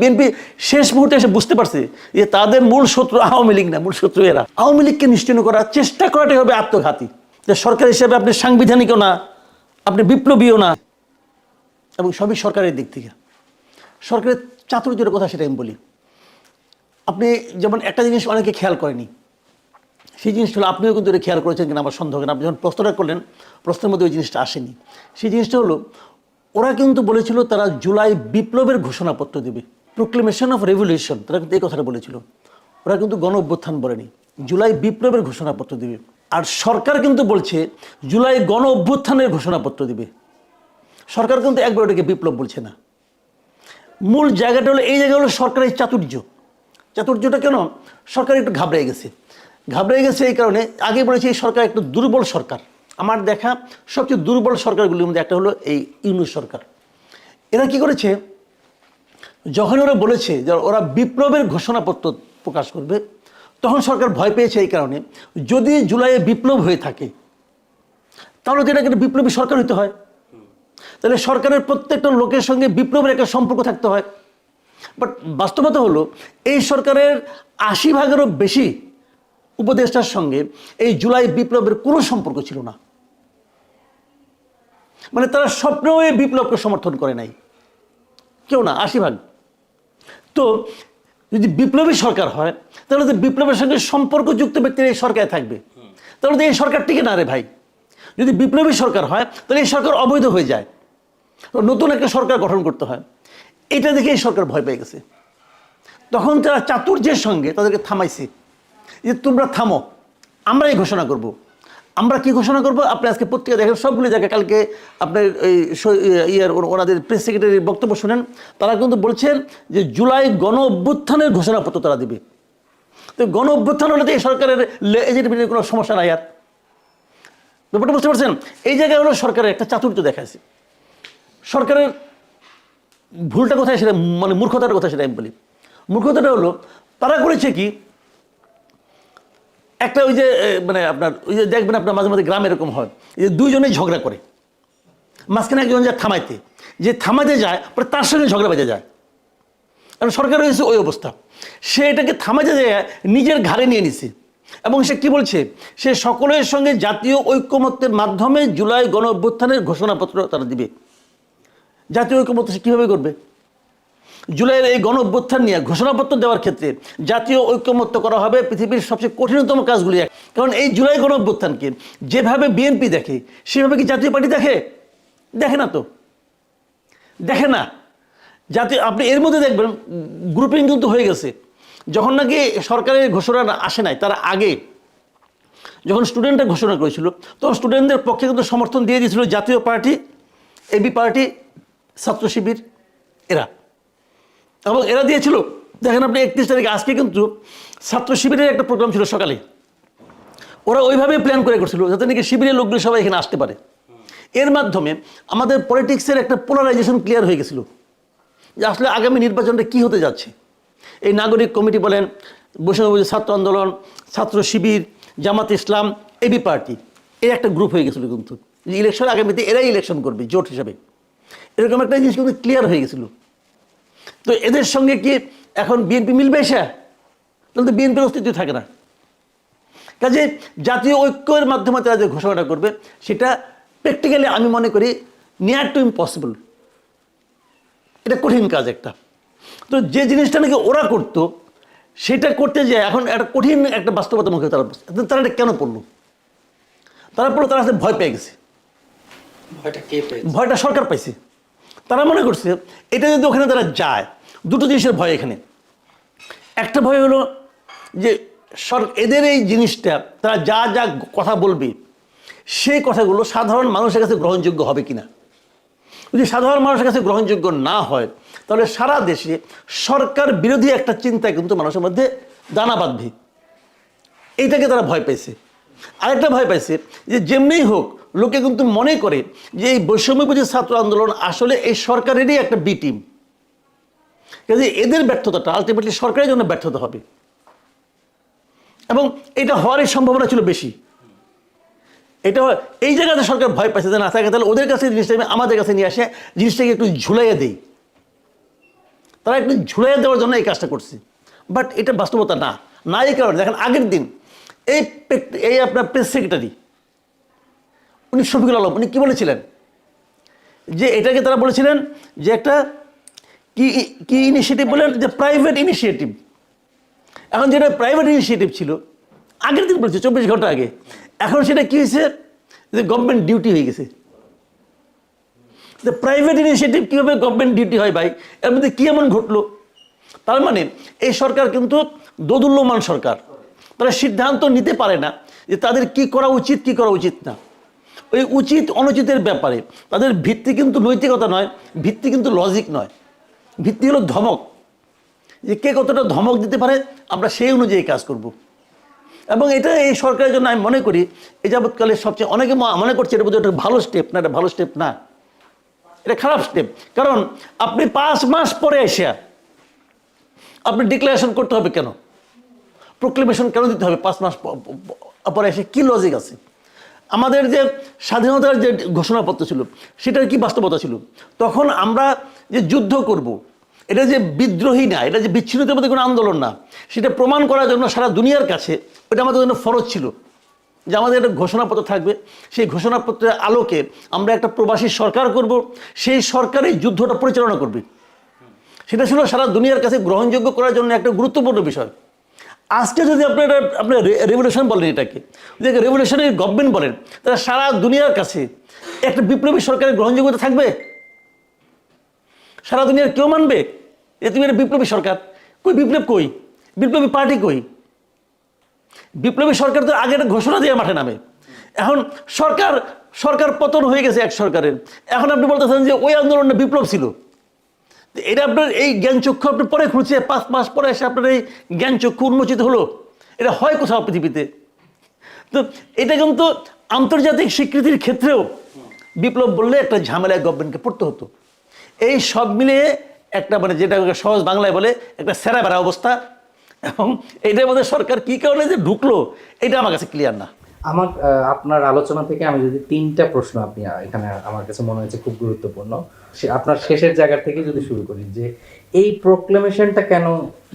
BNP শেষ মুহূর্তে এসে বুঝতে পারছে যে তাদের মূল শত্রু আওয়ামী লীগ না, মূল শত্রু এরা। আওয়ামী লীগকে নিশ্চিন্ন করার চেষ্টা করাটাই হবে আত্মঘাতী। যে সরকার হিসেবে আপনি সাংবিধানিকও না, আপনি বিপ্লবীও না, এবং সবই সরকারের দিক থেকে। সরকারের চাতুর্যের কথা সেটা আমি বলি। আপনি যেমন একটা জিনিস অনেকে খেয়াল করেনি, সেই জিনিসটা হলো আপনিও কিন্তু এটা খেয়াল করেছেন কিনা আমার সন্দেহ কিনা আপনি যখন প্রশ্নটা করলেন, প্রশ্নের মধ্যে ওই জিনিসটা আসেনি। সেই জিনিসটা হলো ওরা কিন্তু বলেছিল তারা জুলাই বিপ্লবের ঘোষণাপত্র দেবে প্রোক্লেমেশন অফ রেভলিউশন তারা কিন্তু এই কথাটা বলেছিল। ওরা কিন্তু গণ অভ্যুত্থান বলেনি, জুলাই বিপ্লবের ঘোষণাপত্র দেবে। আর সরকার কিন্তু বলছে জুলাই গণ অভ্যুত্থানের ঘোষণাপত্র দেবে। সরকার কিন্তু একবার ওটাকে বিপ্লব বলছে না। মূল জায়গাটা হলো, এই জায়গা হলো সরকারের চাতুর্য। চাতুর্যটা কেন? সরকার একটু ঘাবড়ে গেছে। ঘাবড়ে গেছে এই কারণে, আগে বলেছি এই সরকার একটু দুর্বল সরকার। আমার দেখা সবচেয়ে দুর্বল সরকারগুলির মধ্যে একটা হলো এই ইউনুস সরকার। এরা কি করেছে? যখন ওরা বলেছে যে ওরা বিপ্লবের ঘোষণাপত্র প্রকাশ করবে, তখন সরকার ভয় পেয়েছে এই কারণে। যদি জুলাইয়ে বিপ্লব হয়ে থাকে, তাহলে তো এটাকে বিপ্লবী সরকার হতে হয়। তাহলে সরকারের প্রত্যেকটা লোকের সঙ্গে বিপ্লবের একটা সম্পর্ক থাকতে হয়। বাট বাস্তবতা হলো, এই সরকারের আশি ভাগেরও বেশি উপদেষ্টার সঙ্গে এই জুলাই বিপ্লবের কোনো সম্পর্ক ছিল না। মানে তারা স্বপ্নেও এই বিপ্লবকে সমর্থন করে নাই। কেউ না, আশি ভাগ। তো যদি বিপ্লবী সরকার হয়, তাহলে তো বিপ্লবের সঙ্গে সম্পর্কযুক্ত ব্যক্তিরা এই সরকারে থাকবে। তাহলে তো এই সরকার টিকে না রে ভাই। যদি বিপ্লবী সরকার হয়, তাহলে এই সরকার অবৈধ হয়ে যায়। নতুন একটা সরকার গঠন করতে হয়। এটা দেখে এই সরকার ভয় পেয়ে গেছে। তখন তারা চাতুর্যের সঙ্গে তাদেরকে থামাইছে। যে তোমরা থামো, আমরাই ঘোষণা করব। আমরা কি ঘোষণা করব? আপনি আজকে পত্রিকা দেখেন, সবগুলি জায়গায় কালকে আপনার এই ইয়ার ওনাদের প্রেস সেক্রেটারির বক্তব্য শুনেন। তারা কিন্তু বলছেন যে জুলাই গণ অভ্যুত্থানের ঘোষণাপত্র তারা দিবে। তো গণ অভ্যুত্থান হলে তো এই সরকারের এজেন্ট কোনো সমস্যা নাই আর। ব্যাপারটা বুঝতে পারছেন? এই জায়গায় হলো সরকারের একটা চাতুর্য দেখাচ্ছে সরকারের ভুলটা কোথায় সেটা মানে মূর্খতার কথা সেটা আমি বলি। মূর্খতাটা হলো, তারা করেছে কি? একটা ওই যে মানে আপনার, ওই যে দেখবেন আপনার মাঝে মাঝে গ্রাম এরকম হয়, যে দুইজনেই ঝগড়া করে। মাঝখানে একজন যায় থামাইতে। যে থামাতে যায়, পরে তার সঙ্গে ঝগড়া বেজে যায়। কারণ সরকার হয়েছে ওই অবস্থা। সে এটাকে থামাতে যায়, নিজের ঘাড়ে নিয়ে নিছে। এবং সে কি বলছে? সে সকলের সঙ্গে জাতীয় ঐক্যমত্যের মাধ্যমে জুলাই গণ অভ্যুত্থানের ঘোষণাপত্র তারা দিবে। জাতীয় ঐক্যমত্য সে কীভাবে করবে? জুলাইয়ের এই গণ অভ্যুত্থান নিয়ে ঘোষণাপত্র দেওয়ার ক্ষেত্রে জাতীয় ঐক্যমত্য করা হবে পৃথিবীর সবচেয়ে কঠিনতম কাজগুলি এক। কারণ এই জুলাই গণ অভ্যুত্থানকে যেভাবে বিএনপি দেখে, সেভাবে কি জাতীয় পার্টি দেখে? দেখে না তো। দেখে না। জাতীয়, আপনি এর মধ্যে দেখবেন, গ্রুপিং কিন্তু হয়ে গেছে। যখন নাকি সরকারের ঘোষণা আসে নাই, তার আগে যখন স্টুডেন্টরা ঘোষণা করেছিল, তখন স্টুডেন্টদের পক্ষে কিন্তু সমর্থন দিয়ে দিয়েছিল জাতীয় পার্টি, এবি পার্টি, ছাত্র শিবির, এরা। এবং এরা দিয়েছিল, দেখেন আপনি একত্রিশ তারিখে, আজকে কিন্তু ছাত্র শিবিরের একটা প্রোগ্রাম ছিল সকালে। ওরা ওইভাবে প্ল্যান করে করছিল, যাতে নাকি শিবিরের লোকগুলো সবাই এখানে আসতে পারে। এর মাধ্যমে আমাদের পলিটিক্সের একটা পোলারাইজেশন ক্লিয়ার হয়ে গেছিল, যে আসলে আগামী নির্বাচনটা কি হতে যাচ্ছে। এই নাগরিক কমিটি বলেন বৈষম্য ছাত্র আন্দোলন, ছাত্র শিবির, জামাত ইসলাম এবি পার্টি এর একটা গ্রুপ হয়ে গেছিল কিন্তু। ইলেকশন আগামীতে এরাই ইলেকশন করবে, জোট হিসাবে। এরকম একটা জিনিস কিন্তু ক্লিয়ার হয়ে গেছিল। তো এদের সঙ্গে কি এখন বিএনপি মিলবে এসে? তাহলে তো বিএনপির অস্তিত্ব থাকে না। কাজে জাতীয় ঐক্যের মাধ্যমে তারা যে ঘোষণাটা করবে সেটা প্র্যাকটিক্যালি আমি মনে করি নিয়ার টু ইম্পসিবল এটা কঠিন কাজ একটা। তো যে জিনিসটা নাকি ওরা করতো সেটা করতে যায় এখন একটা কঠিন একটা বাস্তবতা মুখে তারা তারা এটা কেন পড়ল? তারা পড়ল তারা ভয় পেয়ে গেছে। ভয়টা কে পেয়েছে? ভয়টা সরকার পাইছে। তারা মনে করছে, এটা যদি ওখানে তারা যায়, দুটো জিনিসের ভয় এখানে। একটা ভয় হলো যে সর এদের এই জিনিসটা, তারা যা যা কথা বলবে, সেই কথাগুলো সাধারণ মানুষের কাছে গ্রহণযোগ্য হবে কিনা? যদি সাধারণ মানুষের কাছে গ্রহণযোগ্য না হয়, তাহলে সারা দেশে সরকার বিরোধী একটা চিন্তা কিন্তু মানুষের মধ্যে দানা বাঁধবে। এইটাকে তারা ভয় পেয়েছে আরেকটা ভয় পাইছে যে যেমনিই হোক লোকে কিন্তু মনে করে যে এই বৈষম্যবিরোধী ছাত্র আন্দোলন আসলে এই সরকারেরই একটা বি টিম কাজে এদের ব্যর্থতাটা আলটিমেটলি সরকারের জন্য ব্যর্থতা হবে। এবং এটা হওয়ারই সম্ভাবনা ছিল বেশি। এটা এই জায়গাতে সরকার ভয় পাচ্ছে যে না থাকে তাহলে ওদের কাছে জিনিসটা আমি আমাদের কাছে নিয়ে আসে, জিনিসটাকে একটু ঝুলাইয়ে দেই। তারা একটু ঝুলাই দেওয়ার জন্য এই কাজটা করছে। বাট এটা বাস্তবতা না। না এই কারণে, দেখেন আগের দিন এই এই আপনার প্রেস সেক্রেটারি উনি শফিকুল আলম, উনি কী বলেছিলেন? যে এটাকে তারা বলেছিলেন যে একটা কি কি ইনিশিয়েটিভ বলেন? যে প্রাইভেট ইনিশিয়েটিভ এখন যেটা প্রাইভেট ইনিশিয়েটিভ ছিল, আগের দিন বলছে, চব্বিশ ঘণ্টা আগে। এখন সেটা কী হয়েছে? যে গভর্নমেন্ট ডিউটি হয়ে গেছে। প্রাইভেট ইনিশিয়েটিভ কীভাবে গভর্নমেন্ট ডিউটি হয় ভাই? এর মধ্যে কী এমন ঘটলো? তার মানে এই সরকার কিন্তু দোদুল্যমান সরকার। তারা সিদ্ধান্ত নিতে পারে না যে তাদের কি করা উচিত, কি করা উচিত না। ওই উচিত, অনুচিতের ব্যাপারে। তাদের ভিত্তি কিন্তু নৈতিকতা নয়, ভিত্তি কিন্তু লজিক নয়। ভিত্তি হলো ধমক। যে কে কতটা ধমক দিতে পারে, আমরা সেই অনুযায়ী কাজ করব। এবং এটা এই সরকারের জন্য আমি মনে করি এ যাবৎকালে সবচেয়ে অনেকে মনে করছে এটা বোধহয় একটা ভালো স্টেপ না, এটা ভালো স্টেপ না। এটা খারাপ স্টেপ কারণ আপনি পাঁচ মাস পরে এসে আপনি ডিক্লারেশন করতে হবে কেন? প্রোক্লেমেশন কেন দিতে হবে পাঁচ মাস পরে এসে কী লজিক আছে? আমাদের যে স্বাধীনতার যে ঘোষণাপত্র ছিল, সেটার কি বাস্তবতা ছিল? তখন আমরা যে যুদ্ধ করব। এটা যে বিদ্রোহী না, এটা যে বিচ্ছিন্নতার মধ্যে কোনো আন্দোলন না, সেটা প্রমাণ করার জন্য সারা দুনিয়ার কাছে এটা আমাদের জন্য ফরজ ছিল। যে আমাদের একটা ঘোষণাপত্র থাকবে, সেই ঘোষণাপত্রের আলোকে আমরা একটা প্রবাসী সরকার করব, সেই সরকার এই যুদ্ধটা পরিচালনা করবে। সেটা ছিল সারা দুনিয়ার কাছে গ্রহণযোগ্য করার জন্য একটা গুরুত্বপূর্ণ বিষয়। আজকে যদি আপনি এটা, আপনি রেভলিউশন বলেন এটাকে, যদি রেভলিউশনারি গভর্নমেন্ট বলেন, তাহলে সারা দুনিয়ার কাছে একটা বিপ্লবী সরকারের গ্রহণযোগ্যতা থাকবে? সারা দুনিয়ার কেউ মানবে? যে তুমি একটা বিপ্লবী সরকার। কই বিপ্লব কই? বিপ্লবী পার্টি কই? বিপ্লবী সরকার তো আগে একটা ঘোষণা দিয়ে মাঠে নামে। এখন সরকার সরকার পতন হয়ে গেছে এক সরকারের। এখন আপনি বলতেছেন যে ওই আন্দোলনটা বিপ্লব ছিল। এটা আপনার এই জ্ঞানচক্ষু আপনি পরে খুঁজছে পাঁচ মাস পরে এসে আপনার এই জ্ঞানচক্ষু উন্মোচিত হলো। এটা হয় কোথাও পৃথিবীতে? তো এটা কিন্তু আন্তর্জাতিক স্বীকৃতির ক্ষেত্রেও বিপ্লব বললে একটা ঝামেলায় গভর্নমেন্টকে পড়তে হতো। এই সব মিলিয়ে একটা মানে যেটা সহজ বাংলায় বলে, একটা সেরা বেড়া অবস্থা। এবং এটার মধ্যে সরকার কী কারণে যে ঢুকলো, এটা আমার কাছে ক্লিয়ার না। আমার আপনার আলোচনা থেকে আমি যদি তিনটা প্রশ্ন আপনি এখানে আমার কাছে মনে হয়েছে খুব গুরুত্বপূর্ণ, সে আপনার শেষের জায়গা থেকে যদি শুরু করি যে এই প্রোক্লেমেশনটা কেন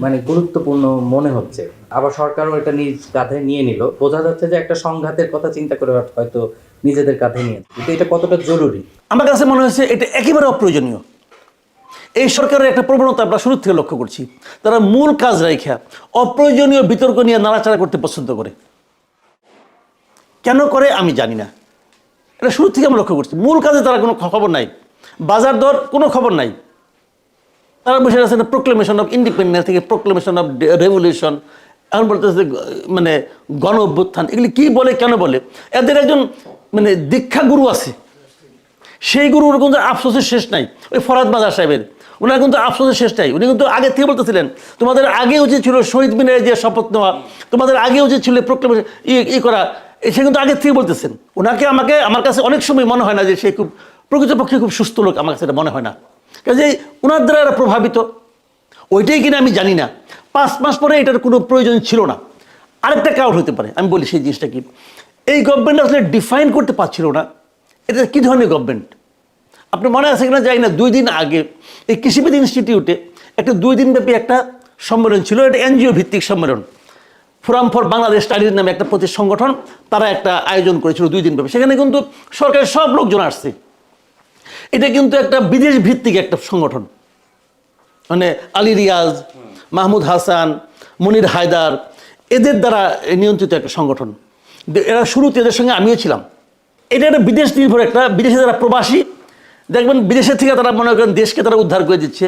মানে গুরুত্বপূর্ণ মনে হচ্ছে? আবার সরকারও এটা নিজ কাঁধে নিয়ে নিল। বোঝা যাচ্ছে যে একটা সংঘাতের কথা চিন্তা করে হয়তো নিজেদের কাঁধে নিয়ে কিন্তু এটা কতটা জরুরি? আমার কাছে মনে হয়েছে এটা একেবারে অপ্রয়োজনীয়। এই সরকারের একটা প্রবণতা আমরা শুরু থেকে লক্ষ্য করছি। তারা মূল কাজ রেখা অপ্রয়োজনীয় বিতর্ক নিয়ে নাড়াচাড়া করতে পছন্দ করে। কেন করে আমি জানি না। এটা শুরু থেকে আমি লক্ষ্য করছি। মূল কাজে তারা কোনো খবর নাই। বাজার দর কোনো খবর নাই। তারা বসে আছে প্রোক্লেমেশন অফ ইন্ডিপেন্ডেন্স থেকে প্রোক্লেমেশন অফ রেভলিউশন এখন বলতেছে মানে গণ অভ্যুত্থান। এগুলি কী বলে, কেন বলে? এদের একজন মানে দীক্ষা গুরু আছে। সেই গুরুর কিন্তু আফসোসের শেষ নাই। ওই ফরাদ মাজার সাহেবের। ওনার কিন্তু আফসোসের শেষ নাই। উনি কিন্তু আগে থেকে বলতেছিলেন, তোমাদের আগে উচিত ছিল শহীদ মিনারে যে শপথ নেওয়া। তোমাদের আগে উচিত ছিল প্রোক্লেমেশন ই করা। সে কিন্তু আগে থেকে বলতেছেন। ওনাকে আমাকে, আমার কাছে অনেক সময় মনে হয় না যে সে খুব, প্রকৃতপক্ষে খুব সুস্থ লোক, আমার কাছে এটা মনে হয় না। কাজে ওনার দ্বারা প্রভাবিত। ওইটাই কিনা আমি জানি না। পাঁচ মাস পরে এটার কোনো প্রয়োজন ছিল না। আরেকটা কারণ হতে পারে, আমি বলি সেই জিনিসটা কি। এই গভর্নমেন্ট আসলে ডিফাইন করতে পারছিল না। এটা কী ধরনের গভর্নমেন্ট আপনি মনে আছে কিনা? যাই না। দুই দিন আগে এই কৃষিবিদ ইনস্টিটিউটে একটা দুই দিনব্যাপী একটা সম্মেলন ছিল। এটা এনজিও ভিত্তিক সম্মেলন। ফোরাম ফর বাংলাদেশ স্টাডিজ নামে একটা প্রতি সংগঠন, তারা একটা আয়োজন করেছিল দুই দিন দিনব্যাপী সেখানে কিন্তু সরকারের সব লোকজন আসছে। এটা কিন্তু একটা বিদেশ ভিত্তিক একটা সংগঠন। মানে আলী রিয়াজ, মাহমুদ হাসান, মনির হায়দার, এদের দ্বারা নিয়ন্ত্রিত একটা সংগঠন। এরা শুরুতে এদের সঙ্গে আমিও ছিলাম। এটা একটা বিদেশ নির্ভর একটা, বিদেশে যারা প্রবাসী, দেখবেন বিদেশের থেকে তারা মনে করেন দেশকে তারা উদ্ধার করে দিচ্ছে।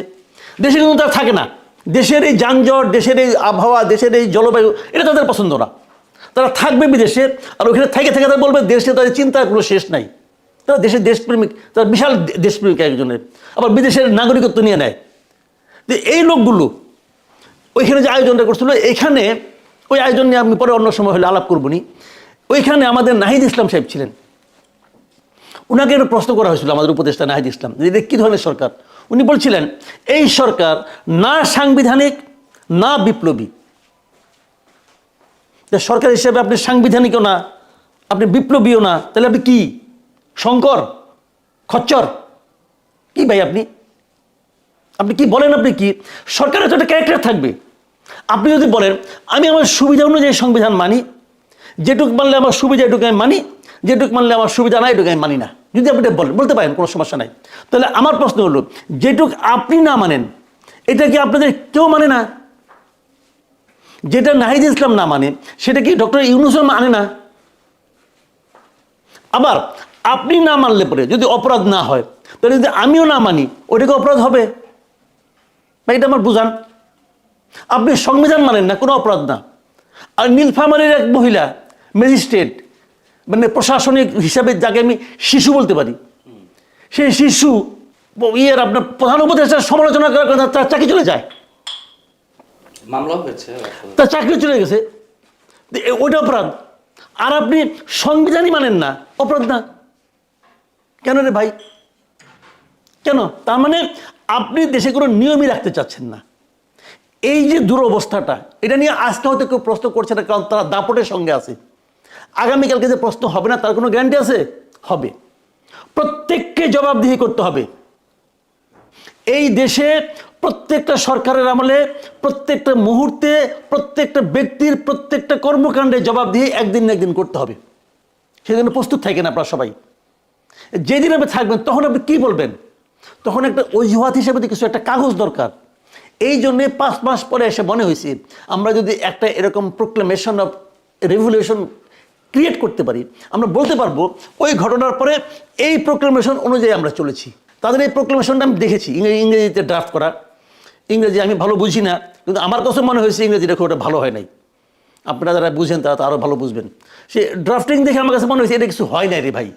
দেশে কিন্তু তারা থাকে না। দেশের এই যানজট, দেশের এই আবহাওয়া, দেশের এই জলবায়ু, এটা তাদের পছন্দ না। তারা থাকবে বিদেশে, আর ওখানে থেকে থেকে তারা বলবে, দেশে তাদের চিন্তার কোনো শেষ নাই। তারা দেশের দেশপ্রেমিক, তারা বিশাল দেশপ্রেমিক একজনের। আবার বিদেশের নাগরিকত্ব নিয়ে নেয়। এই লোকগুলো ওইখানে যে আয়োজনটা করছিল এখানে ওই আয়োজন নিয়ে আমি পরে অন্য সময় হলে আলাপ করবনি ওইখানে আমাদের নাহিদ ইসলাম সাহেব ছিলেন। ওনাকে একটা প্রশ্ন করা হয়েছিল আমাদের উপদেষ্টা নাহিদ ইসলাম, যে কী ধরনের সরকার? উনি বলছিলেন, এই সরকার না সাংবিধানিক, না বিপ্লবী। সরকার হিসেবে আপনি সাংবিধানিকও না, আপনি বিপ্লবীও না, তাহলে আপনি কি? শঙ্কর? খচ্চর? কি ভাই আপনি? আপনি কি বলেন আপনি কি? সরকারের তো একটা ক্যারেক্টার থাকবে। আপনি যদি বলেন, আমি আমার সুবিধা অনুযায়ী সংবিধান মানি, যেটুক মানলে আমার সুবিধা এটুকু আমি মানি, যেটুক মানলে আমার সুবিধা নাই এটুকু আমি মানি না। যদি আপনি এটা বলেন, বলতে পারেন, কোনো সমস্যা নাই। তাহলে আমার প্রশ্ন হলো, যেটুক আপনি না মানেন, এটা কি আপনাদের কেউ মানে না? যেটা নাহিদ ইসলাম না মানে সেটা কি ডক্টর ইউনুসও মানে না? আবার, আপনি না মানলে পরে যদি অপরাধ না হয়, তাহলে যদি আমিও না মানি ওটাকে অপরাধ হবে? না এটা আমার বুঝান। আপনি সংবিধান মানেন না, কোনো অপরাধ না। আর নীলফামারীর এক মহিলা, ম্যাজিস্ট্রেট মানে প্রশাসনিক হিসাবে যাকে আমি শিশু বলতে পারি। সেই শিশু ইয়ের আপনার প্রধান উপদেষ্টার সমালোচনা করার তার চাকরি চলে যায়। মামলা হয়েছে তার চাকরি চলে গেছে। ওইটা অপরাধ। আর আপনি সংবিধানই মানেন না। অপরাধ না। কেন রে ভাই? কেন? তার মানে আপনি দেশে কোনো নিয়মই রাখতে চাচ্ছেন না। এই যে দুরবস্থাটা এটা নিয়ে আজকে হয়তো কেউ প্রশ্ন করছে না কারণ তারা দাপটের সঙ্গে আছে। আগামীকালকে যে প্রশ্ন হবে না, তার কোনো গ্যারান্টি আছে? হবে। প্রত্যেককে জবাবদিহি করতে হবে। এই দেশে প্রত্যেকটা সরকারের আমলে, প্রত্যেকটা মুহূর্তে, প্রত্যেকটা ব্যক্তির প্রত্যেকটা কর্মকাণ্ডে জবাব দিয়ে একদিন না একদিন করতে হবে। সেজন্য প্রস্তুত থাকেন আপনারা সবাই। যেদিন আপনি থাকবেন, তখন আপনি কী বলবেন? তখন একটা অজুহাত হিসেবে কিছু একটা কাগজ দরকার। এই জন্যে পাঁচ মাস পরে এসে মনে হয়েছে, আমরা যদি একটা এরকম প্রোক্লেমেশন অফ রেভলিউশন ক্রিয়েট করতে পারি। আমরা বলতে পারব, ওই ঘটনার পরে এই প্রোক্লেমেশন অনুযায়ী আমরা চলেছি। তাদের এই প্রোক্লেমেশনটা আমি দেখেছি, ইংরেজি, ইংরেজিতে ড্রাফট করা। ইংরেজি আমি ভালো বুঝি না, কিন্তু আমার কাছে মনে হয়েছে ইংরেজিটা খুব একটা ভালো হয় নাই। আপনারা যারা বুঝেন, তারা তো আরও ভালো বুঝবেন। সে ড্রাফটিং দেখে আমার কাছে মনে হয়েছে, এটা কিছু হয় নাই রে ভাই।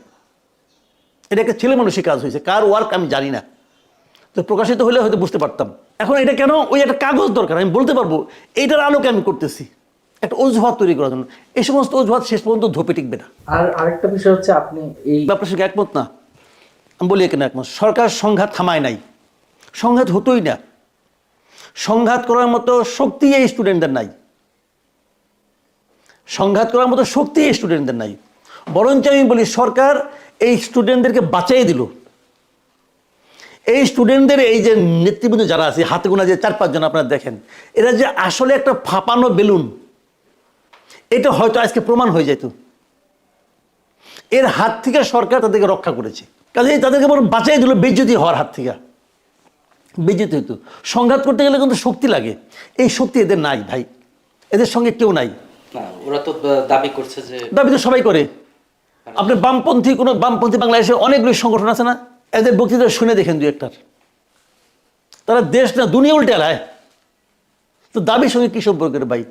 এটা একটা ছেলে মানুষের কাজ হয়েছে, কার ওয়ার্ক আমি জানি না। তো প্রকাশিত হলে হয়তো বুঝতে পারতাম। এখন এটা কেন? ওই একটা কাগজ দরকার, আমি বলতে পারব এইটার আলোকে আমি করতেছি। একটা অজুহাত তৈরি করার জন্য। এই সমস্ত অজুহাত শেষ পর্যন্ত ধোপে টিকবে না। আর আরেকটা বিষয় হচ্ছে আপনি এই আপনার সঙ্গে একমত না? আমি বলি কেন একমত। সরকার সংঘাত থামায় নাই। সংঘাত হতোই না। সংঘাত করার মতো শক্তি এই স্টুডেন্টদের নাই। সংঘাত করার মতো শক্তি এই স্টুডেন্টদের নাই। বরঞ্চ আমি বলি সরকার এই স্টুডেন্টদেরকে বাঁচাই দিল। এই স্টুডেন্টদের এই যে নেতৃবৃন্দ যারা আছে হাতে গোনা যে চার পাঁচজন আপনারা দেখেন এরা যে আসলে একটা ফাঁপানো বেলুন। এটা হয়তো আজকে প্রমাণ হয়ে যেত। এর হাত থেকে সরকার তাদেরকে রক্ষা করেছে। কাজেই তাদেরকে বরং বাঁচাই দিল বেজ্জতি হওয়ার হাত থেকে। বেজ্জতি হতো। সংঘাত করতে গেলে কিন্তু শক্তি লাগে। এই শক্তি এদের নাই ভাই। এদের সঙ্গে কেউ নাই। ওরা তো দাবি করছে যে দাবি তো সবাই করে। আপনি বামপন্থী কোনো বামপন্থী বাংলাদেশে অনেকগুলি সংগঠন আছে না? এদের বক্তৃতা শুনে দেখেন দু একটার। তারা দেশ না দুনিয়া উল্টে আলায়। তো দাবির সঙ্গে কী সম্পর্কের ভাই?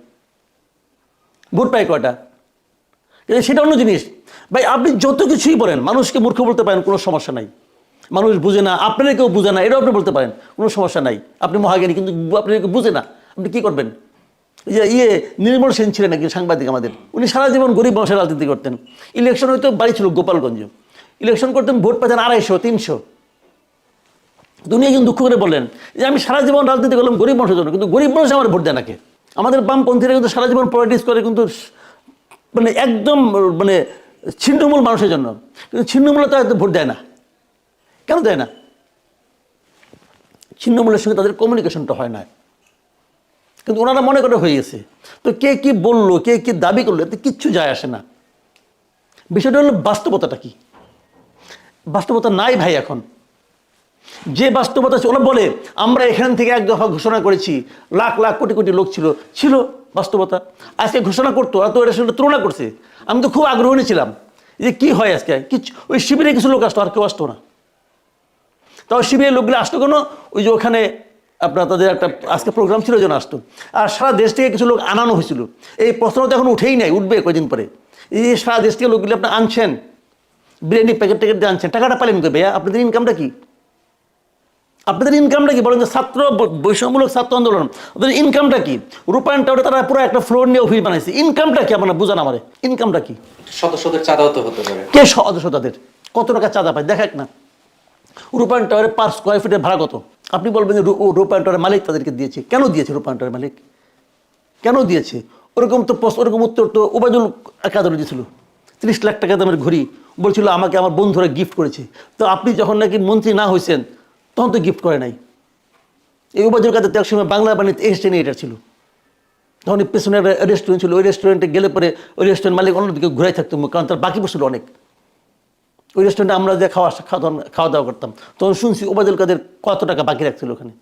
ভোট পায় কয়টা? সেটা অন্য জিনিস। ভাই, আপনি যত কিছুই বলেন, মানুষকে মূর্খ বলতে পারেন, কোনো সমস্যা নাই। মানুষ বুঝে না, আপনারা কেউ বুঝে না, এটাও আপনি বলতে পারেন, কোনো সমস্যা নাই। আপনি মহাজ্ঞানী, কিন্তু আপনি বুঝে না, আপনি কী করবেন? যে ইয়ে নির্মল সেন ছিলেন একজন সাংবাদিক আমাদের। উনি সারা জীবন গরিব মানুষের রাজনীতি করতেন। ইলেকশন হয়তো বাড়ি ছিল গোপালগঞ্জ। ইলেকশন করতেন, ভোট পেতেন আড়াইশো, তিনশো। দুনিয়া কিন্তু দুঃখ করে বললেন, যে আমি সারা জীবন রাজনীতি করলাম গরিব মানুষের জন্য, কিন্তু গরিব মানুষ আমার ভোট দেয় নাকে আমাদের বামপন্থীরা কিন্তু সারা জীবন পলিটিক্স করে কিন্তু মানে একদম মানে ছিন্নমূল মানুষের জন্য। কিন্তু ছিন্নমূলে তো ভোট দেয় না। কেন দেয় না? ছিন্নমূলের সঙ্গে তাদের কমিউনিকেশনটা হয় না। কিন্তু ওনারা মনে করে হয়ে গেছে। তো কে কি বলল, কে কি দাবি করল, এতে কিচ্ছু যায় আসে না। বিষয়টা হলো বাস্তবতাটা কি? বাস্তবতা নাই ভাই এখন। যে বাস্তবতা ওরা বলে, আমরা এখান থেকে এক দফা ঘোষণা করেছি, লাখ লাখ কোটি কোটি লোক ছিল। ছিল বাস্তবতা। আজকে ঘোষণা করতো ওরা তো এটার সঙ্গে তুলনা করছে। আমি তো খুব আগ্রহী ছিলাম যে কি হয় আজকে। কিছু ওই শিবিরে কিছু লোক আসতো, আর কেউ আসতো না। তাও শিবিরের লোকগুলো আসতো কেন? ওই যে ওখানে আপনার তাদের একটা আজকে প্রোগ্রাম ছিল জন্য আসতো। আর সারা দেশ থেকে কিছু লোক আনানো হয়েছিল। এই প্রশ্ন তো এখন উঠেই নাই, উঠবে কয়দিন পরে। এই সারা দেশ থেকে লোকগুলো আপনি আনছেন, বিরিয়ানি প্যাকেট ট্যাকেট দিয়ে আনছেন, টাকাটা পালেন ভাইয়া? আপনাদের ইনকামটা কি? আপনাদের ইনকামটা কি? বলেন যে ছাত্র বৈষম্যমূলক ছাত্র আন্দোলন। ওদের ইনকামটা কি? রূপায়ণ টাওয়ারে তারা পুরো একটা ফ্লোর নিয়ে অফিস বানাইছে। ইনকামটা কি আপনারা বুঝান আমারে? ইনকামটা কি? সদস্যদের চাঁদাও তো হতে পারে। কে সদস্য তাদের কত টাকা চাঁদা পায়? দেখাক না। রূপায়ণ টাওয়ারে পার স্কোয়ার ফিটের ভাড়া কত? আপনি বলবেন যে রূপায়ণ টাওয়ারের মালিক তাদেরকে দিয়েছে। কেন দিয়েছে রূপায়ণ টাওয়ারের মালিক? কেন দিয়েছে? ওরকম তো প্রশ্ন ওরকম উত্তর তো ওবায়দুল একাদর দিয়েছিল তিরিশ লাখ টাকা দামের ঘড়ি। বলছিল আমাকে আমার বন্ধুরা গিফট করেছে। তো আপনি যখন নাকি মন্ত্রী না হয়েছেন তখন তো গিফট করে নাই। এই উপাজুল কাদের তো একসময় বাংলা বাণিজ্য এক্সচেঞ্জ এটা ছিল। তখন পেছনে একটা রেস্টুরেন্ট ছিল, ওই রেস্টুরেন্টে গেলে পরে ওই রেস্টুরেন্ট মালিক অন্যদিকে ঘুরাই থাকতো, কারণ তার বাকি বসছিল অনেক। ওই রেস্টুরেন্টে আমরা যে খাওয়া খাওয়া খাওয়া দাওয়া করতাম, তখন শুনছি ওবায়দুল কাদের কত টাকা বাকি রাখছিল ওখানে।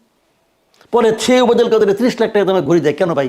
পরে সে ওবায়দুল কাদের ত্রিশ লাখ টাকা দামে ঘুরে দেয়, কেন ভাই?